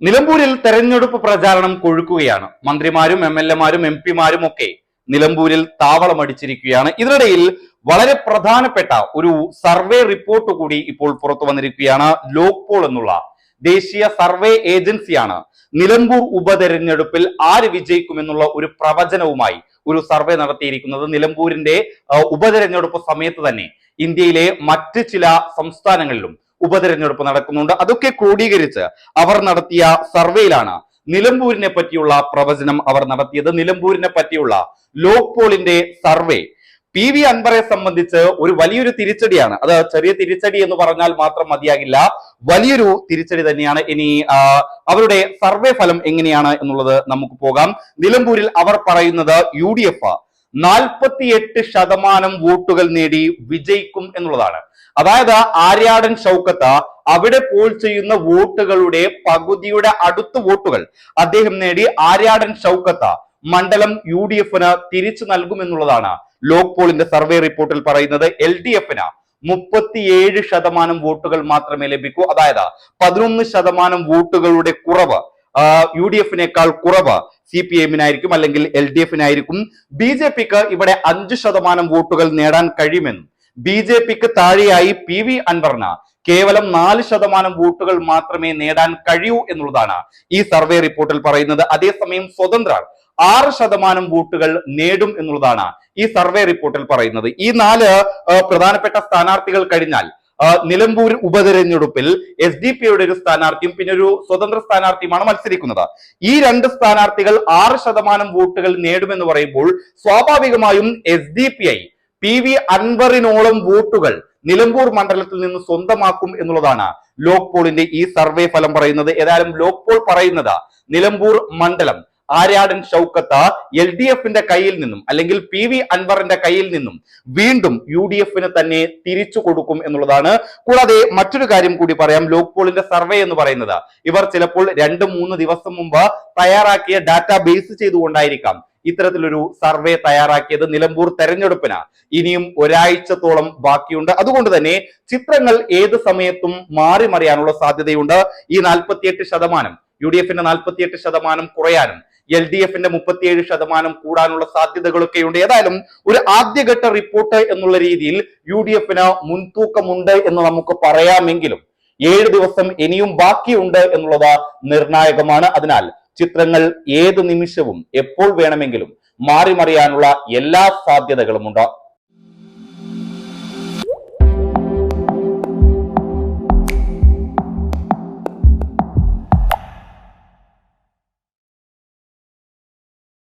നിലമ്പൂരിൽ തെരഞ്ഞെടുപ്പ് പ്രചാരണം കൊഴുക്കുകയാണ്. മന്ത്രിമാരും എം എൽ എമാരും എം പിമാരും ഒക്കെ നിലമ്പൂരിൽ താവളമടിച്ചിരിക്കുകയാണ് ഇതിനിടയിൽ വളരെ പ്രധാനപ്പെട്ട ഒരു സർവേ റിപ്പോർട്ട് കൂടി ഇപ്പോൾ പുറത്തു വന്നിരിക്കുകയാണ്. ലോക് പോൾ എന്നുള്ള ദേശീയ സർവേ ഏജൻസിയാണ് നിലമ്പൂർ ഉപതെരഞ്ഞെടുപ്പിൽ ആര് വിജയിക്കുമെന്നുള്ള ഒരു പ്രവചനവുമായി ഒരു സർവേ നടത്തിയിരിക്കുന്നത്. നിലമ്പൂരിന്റെ ഉപതെരഞ്ഞെടുപ്പ് സമയത്ത് തന്നെ ഇന്ത്യയിലെ മറ്റ് ചില സംസ്ഥാനങ്ങളിലും ഉപതെരഞ്ഞെടുപ്പ് നടക്കുന്നുണ്ട്. അതൊക്കെ ക്രോഡീകരിച്ച് അവർ നടത്തിയ സർവേയിലാണ് നിലമ്പൂരിനെ പറ്റിയുള്ള പ്രവചനം അവർ നടത്തിയത്. നിലമ്പൂരിനെ പറ്റിയുള്ള ലോക് പോളിന്റെ സർവേ പി വി അൻവറെ സംബന്ധിച്ച് ഒരു വലിയൊരു തിരിച്ചടിയാണ്. അത് ചെറിയ തിരിച്ചടി എന്ന് പറഞ്ഞാൽ മാത്രം മതിയാകില്ല. വലിയൊരു തിരിച്ചടി തന്നെയാണ്. ഇനി അവരുടെ സർവേ ഫലം എങ്ങനെയാണ് എന്നുള്ളത് നമുക്ക് പോകാം. നിലമ്പൂരിൽ അവർ പറയുന്നത് യു ഡി എഫ് നാൽപ്പത്തിയെട്ട് ശതമാനം വോട്ടുകൾ നേടി വിജയിക്കും എന്നുള്ളതാണ്. അതായത് ആര്യാടൻ ഷൗക്കത്ത് അവിടെ പോൾ ചെയ്യുന്ന വോട്ടുകളുടെ പകുതിയുടെ അടുത്ത വോട്ടുകൾ അദ്ദേഹം നേടി ആര്യാടൻ ഷൗക്കത്ത് മണ്ഡലം യു ഡി എഫിന് തിരിച്ചു നൽകുമെന്നുള്ളതാണ് ലോക് പോളിന്റെ സർവേ റിപ്പോർട്ടിൽ പറയുന്നത് എൽ ഡി എഫിന് മുപ്പത്തിയേഴ് ശതമാനം വോട്ടുകൾ മാത്രമേ ലഭിക്കൂ. അതായത് പതിനൊന്ന് ശതമാനം വോട്ടുകളുടെ കുറവ് യു ഡി എഫിനേക്കാൾ കുറവ് സി പി എമ്മിനായിരിക്കും അല്ലെങ്കിൽ എൽ ഡി എഫിനായിരിക്കും ബി ജെ പിക്ക് ഇവിടെ അഞ്ച് ശതമാനം വോട്ടുകൾ നേടാൻ കഴിയുമെന്നും ബി ജെ പിക്ക് താഴെയായി പി വി അൻവറിന് കേവലം നാല് ശതമാനം വോട്ടുകൾ മാത്രമേ നേടാൻ കഴിയൂ എന്നുള്ളതാണ് ഈ സർവേ റിപ്പോർട്ടിൽ പറയുന്നത്. അതേസമയം സ്വതന്ത്രർ ആറ് ശതമാനം വോട്ടുകൾ നേടും എന്നുള്ളതാണ് ഈ സർവേ റിപ്പോർട്ടിൽ പറയുന്നത്. ഈ നാല് പ്രധാനപ്പെട്ട സ്ഥാനാർത്ഥികൾ കഴിഞ്ഞാൽ നിലമ്പൂർ ഉപതെരഞ്ഞെടുപ്പിൽ എസ് ഡി പിയുടെ ഒരു സ്ഥാനാർത്ഥിയും പിന്നെ ഒരു സ്വതന്ത്ര സ്ഥാനാർത്ഥിയുമാണ് മത്സരിക്കുന്നത്. ഈ രണ്ട് സ്ഥാനാർത്ഥികൾ ആറ് ശതമാനം വോട്ടുകൾ നേടുമെന്ന് പറയുമ്പോൾ സ്വാഭാവികമായും S D P I P V അൻവറിനോളം വോട്ടുകൾ നിലമ്പൂർ മണ്ഡലത്തിൽ നിന്ന് സ്വന്തമാക്കും എന്നുള്ളതാണ് ലോക് പോളിന്റെ ഈ സർവേ ഫലം പറയുന്നത്. ഏതായാലും ലോക് പോൾ പറയുന്നത് നിലമ്പൂർ മണ്ഡലം ആര്യാടൻ ഷൗക്കത്ത് എൽ ഡി എഫിന്റെ കയ്യിൽ നിന്നും അല്ലെങ്കിൽ പി വി അൻവറിന്റെ കയ്യിൽ നിന്നും വീണ്ടും യു ഡി എഫിന് തന്നെ തിരിച്ചു കൊടുക്കും എന്നുള്ളതാണ്. കൂടാതെ മറ്റൊരു കാര്യം കൂടി പറയാം. ലോക് പോളിന്റെ സർവേ എന്ന് പറയുന്നത് ഇവർ ചിലപ്പോൾ രണ്ട് മൂന്ന് ദിവസം മുമ്പ് തയ്യാറാക്കിയ ഡാറ്റ ബേസ് ചെയ്തുകൊണ്ടായിരിക്കാം. ഇത്തരത്തിലൊരു സർവേ തയ്യാറാക്കിയത് നിലമ്പൂർ തെരഞ്ഞെടുപ്പിന്. ഇനിയും ഒരാഴ്ചത്തോളം ബാക്കിയുണ്ട്. അതുകൊണ്ട് തന്നെ ചിത്രങ്ങൾ ഏത് സമയത്തും മാറി മറിയാനുള്ള സാധ്യതയുണ്ട്. ഈ നാൽപ്പത്തിയെട്ട് ശതമാനം യു ഡി എഫിന്റെ നാൽപ്പത്തിയെട്ട് ശതമാനം കുറയാനും എൽ ഡി എഫിന്റെ മുപ്പത്തിയേഴ് ശതമാനം കൂടാനുള്ള സാധ്യതകളൊക്കെ ഉണ്ട് ഏതായാലും ഒരു ആദ്യഘട്ട റിപ്പോർട്ട് എന്നുള്ള രീതിയിൽ യു ഡി എഫിന് മുൻതൂക്കമുണ്ട് എന്ന് നമുക്ക് പറയാമെങ്കിലും ഏഴ് ദിവസം ഇനിയും ബാക്കിയുണ്ട് എന്നുള്ളത് നിർണായകമാണ്. അതിനാൽ ചിത്രങ്ങൾ ഏത് നിമിഷവും എപ്പോൾ വേണമെങ്കിലും മാറി മറിയാനുള്ള എല്ലാ സാധ്യതകളുമുണ്ട്